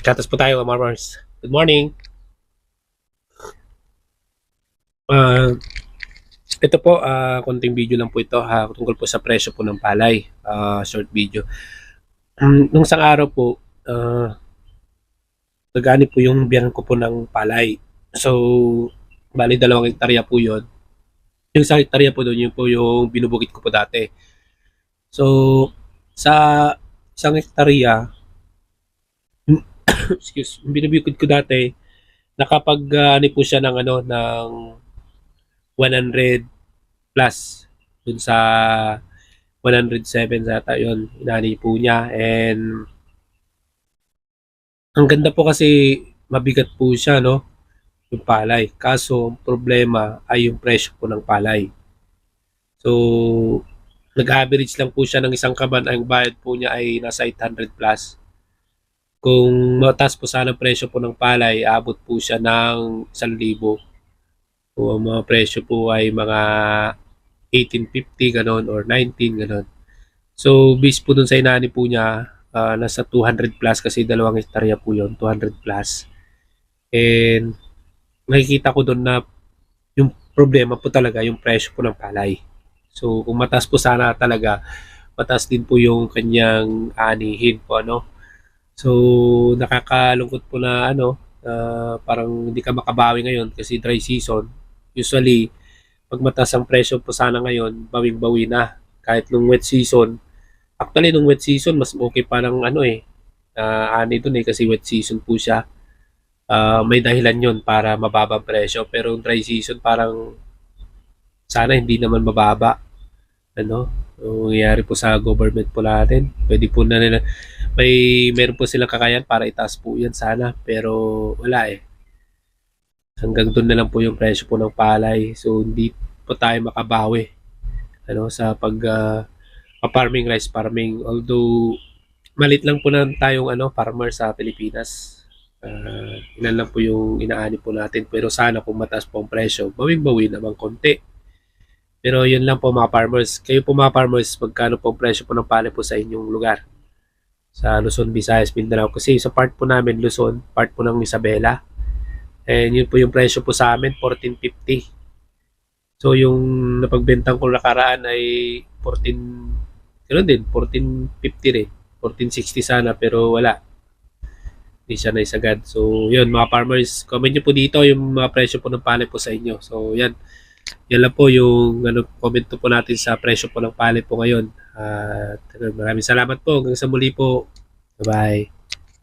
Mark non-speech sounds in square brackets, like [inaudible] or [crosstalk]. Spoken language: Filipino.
Katas po tayo, Marmars. Good morning. Ah, ito po, ah, konting video lang po ito ha, tungkol po sa presyo po ng palay. Ah, short video. Um, nung isang araw po, ah, nagani po yung biyanan ko po ng palay. So, bali dalawang hektarya po yon. Yung isang hektarya po doon, yun po yung binubukit ko po dati. So, sa isang hektarya, [coughs] excuse, binubukid ko dati, nakapag uh, po siya ng ano ng 100 plus dun sa 107 sa yun inani po niya. And ang ganda po kasi mabigat po siya no yung palay. Kaso problema ay yung presyo po ng palay. So nag-average lang po siya ng isang kaban ang bayad po niya ay nasa 800 plus kung mataas po sana presyo po ng palay, abot po siya ng 1,000. Kung ang mga presyo po ay mga 1850 ganon or 19 ganon. So, based po dun sa inani po niya, ah, nasa 200 plus kasi dalawang hektarya po yon 200 plus. And nakikita ko doon na yung problema po talaga yung presyo po ng palay. So, kung mataas po sana talaga, mataas din po yung kanyang anihin po ano. So, nakakalungkot po na ano, ah, parang hindi ka makabawi ngayon kasi dry season. Usually, pag mataas ang presyo po sana ngayon, bawing-bawi na. Kahit nung wet season, actually nung wet season, mas okay parang ano eh, ah, ani dun eh kasi wet season po siya. Ah, may dahilan yon para mababa ang presyo. Pero yung dry season, parang sana hindi naman mababa. Ano? Yung nangyayari po sa government po natin. Pwede po na nila, may meron po silang kakayan para itaas po yan sana. Pero wala eh. Hanggang doon na lang po yung presyo po ng palay. So hindi po tayo makabawi ano sa pag ah, farming rice farming although malit lang po na tayong ano farmer sa Pilipinas. Ah, ilan lang po yung inaani po natin pero sana kung mataas po ang presyo, bawing-bawi naman konti. Pero yun lang po mga farmers. Kayo po mga farmers, magkano po ang presyo po ng palay po sa inyong lugar? Sa Luzon, Visayas, Mindanao. Kasi sa part po namin, Luzon, part po ng Isabela. And yun po yung presyo po sa amin, 14.50. So yung napagbentang ko nakaraan ay 14, ganoon din, 14.50 rin. 14.60 sana pero wala. Hindi siya naisagad. So yun mga farmers, comment nyo po dito yung mga presyo po ng palay po sa inyo. So yan, yan lang po yung ano, comment po natin sa presyo po ng palay po ngayon. At maraming salamat po. Hanggang sa muli po. Bye-bye.